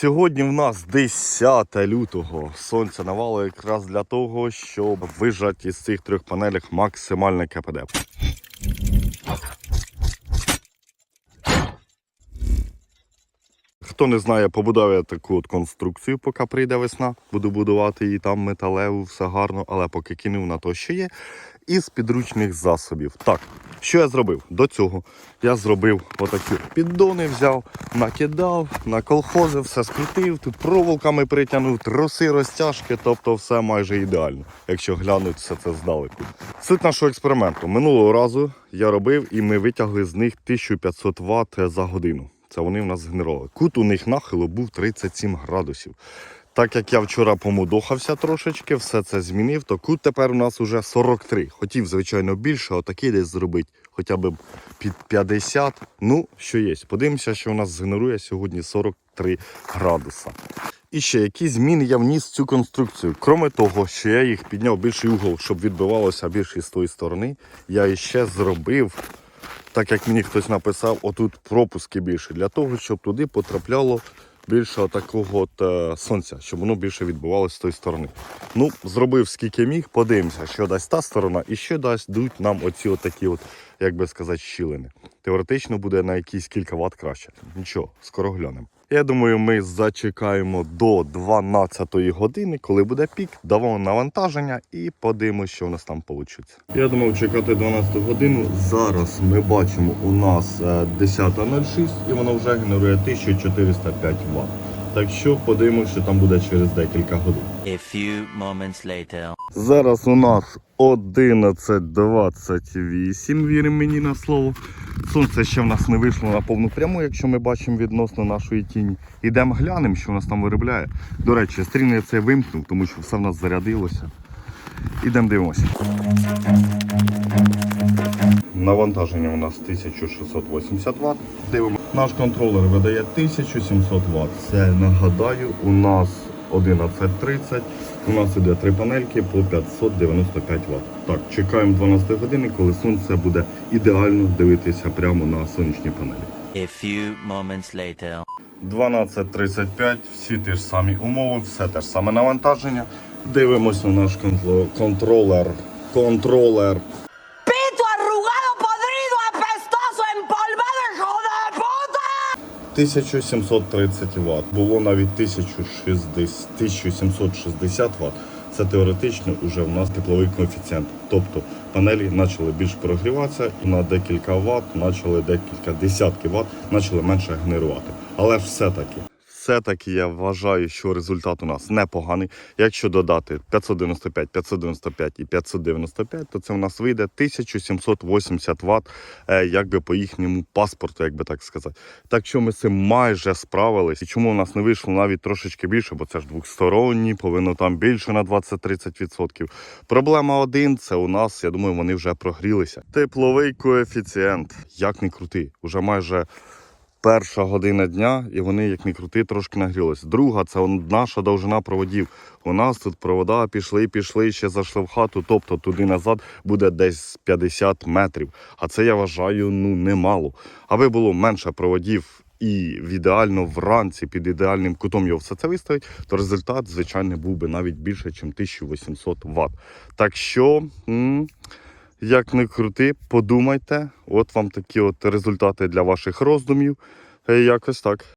Сьогодні в нас 10 лютого. Сонце навало якраз для того, щоб вижати із цих трьох панелей максимальне КПД. Хто не знає, побудую я таку от конструкцію, поки прийде весна. Буду будувати її там металеву, все гарно, але поки кинув на то, що є. Із підручних засобів. Так, що я зробив? До цього я зробив отакі піддони, взяв, накидав, наколхозив, все скрутив, тут проволоками притягнув, троси, розтяжки, тобто все майже ідеально, якщо глянути все це здалеку. Суть нашого експерименту. Минулого разу я робив і ми витягли з них 1500 Вт за годину. Це вони в нас згенерували. Кут у них нахилу був 37 градусів. Так як я вчора помудохався трошечки, все це змінив, то кут тепер у нас уже 43. Хотів, звичайно, більше, отакий десь зробити, хоча б під 50. Ну, що є. Подивимося, що у нас згенерує сьогодні 43 градуса. І ще які зміни я вніс в цю конструкцію. Кроме того, що я їх підняв більший угол, щоб відбивалося більше з тої сторони, я іще зробив так як мені хтось написав, отут пропуски більше, для того, щоб туди потрапляло більше такого от, е, сонця, щоб воно більше відбувалося з тої сторони. Ну, зробив скільки міг, подивимося, що дасть та сторона і що дасть дуть нам оці от такі, от, як би сказати, щілини. Теоретично буде на якісь кілька ватт краще. Нічого, скоро глянемо. Я думаю, ми зачекаємо до 12 години, коли буде пік, дамо навантаження і подивимося, що у нас там вийде. Я думав чекати 12 годину. Зараз ми бачимо, у нас е, 10.06 і воно вже генерує 1405 Вт. Так що подивимося, що там буде через декілька годин. A few moments later. Зараз у нас 11.28, віримо мені на слово. Сонце ще в нас не вийшло на повну пряму, якщо ми бачимо відносно нашої тіні. Ідемо глянемо, що у нас там виробляє. До речі, стрім я це вимкнув, тому що все в нас зарядилося. Ідемо дивимося. Навантаження у нас 1680 Вт. Дивимо. Наш контролер видає 1700 Вт. Це нагадаю, у нас 11.30. У нас іде три панельки по 595 Вт. Так, чекаємо 12 години, коли сонце буде ідеально дивитися прямо на сонячні панелі. A few moments later. 12.35, всі ті ж самі умови, все те ж саме навантаження. Дивимося на наш контролер. Контролер. 1730 Вт. Було навіть 1060, 1760 Вт. Це теоретично вже в нас тепловий коефіцієнт. Тобто панелі почали більш прогріватися і на декілька ватт, почали декілька десятків Вт почали менше генерувати. Але все-таки. Все-таки я вважаю, що результат у нас непоганий. Якщо додати 595, 595 і 595, то це у нас вийде 1780 Вт, е, якби по їхньому паспорту, як би так сказати. Так що ми цим майже справились. І чому у нас не вийшло навіть трошечки більше, бо це ж двохсторонні, повинно там більше на 20-30%. Проблема один це у нас, я думаю, вони вже прогрілися. Тепловий коефіцієнт, як не крути, уже майже перша година дня, і вони, як не крути, трошки нагрілися. Друга це наша довжина проводів. У нас тут провода пішли, пішли, ще зайшли в хату, тобто туди назад буде десь 50 метрів. А це я вважаю ну немало. Аби було менше проводів. І в ідеально вранці під ідеальним кутом його все це виставить, то результат, звичайно, був би навіть більше, ніж 1800 Вт. Так що, м, як не крути, подумайте, от вам такі от результати для ваших роздумів. Е, Якось так.